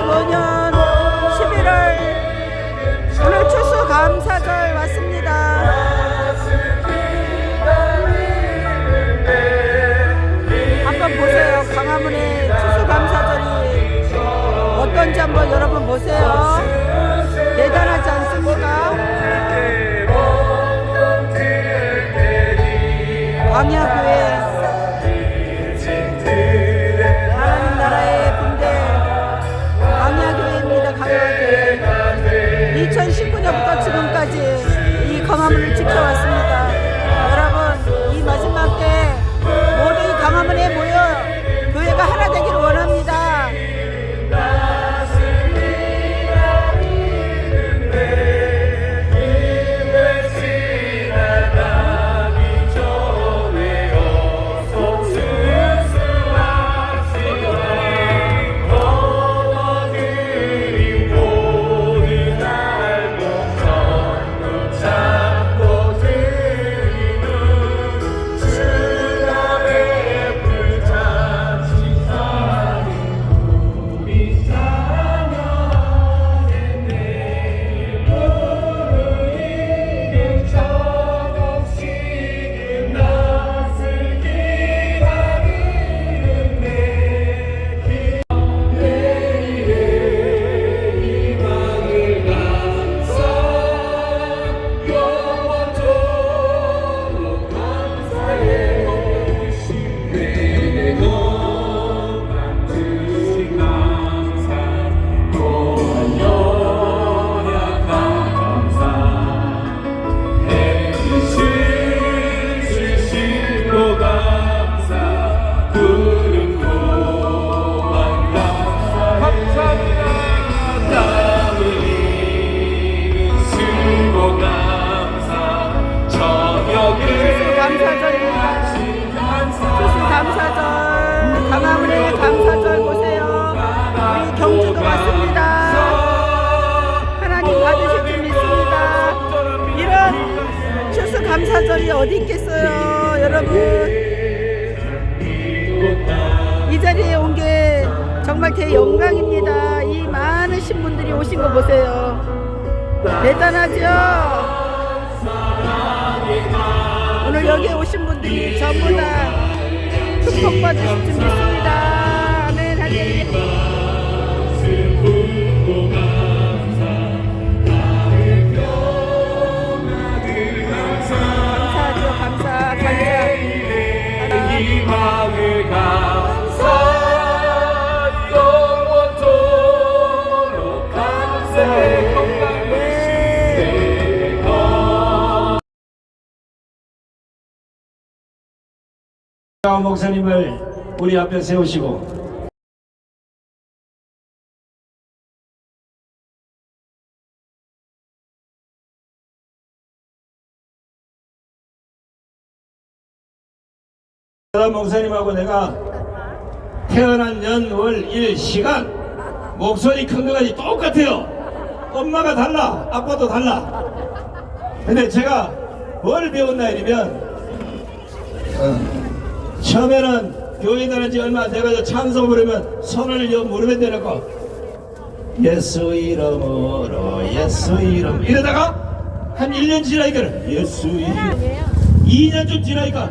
sonhar. 이 광화문을 지켜왔습니다. 감사절이 어디 있겠어요, 여러분. 이 자리에 온 게 정말 제 영광입니다. 이 많으신 분들이 오신 거 보세요. 대단하죠? 오늘 여기 오신 분들이 전부 다 축복받으실 줄 믿습니다. 목사님을 우리 앞에 세우시고 강 목사님하고 내가 태어난 연월 일 시간 목소리 큰 거까지 똑같아요. 엄마가 달라, 아빠도 달라. 근데 제가 뭘 배웠나 이러면 처음에는 교회 다닌 지 얼마 안 돼가지고 찬송 부르면 손을 여 무릎에 대놓고 예수 이름으로 예수 이름. 이러다가 한 1년 지나니까 예수 이름. 2년쯤 지나니까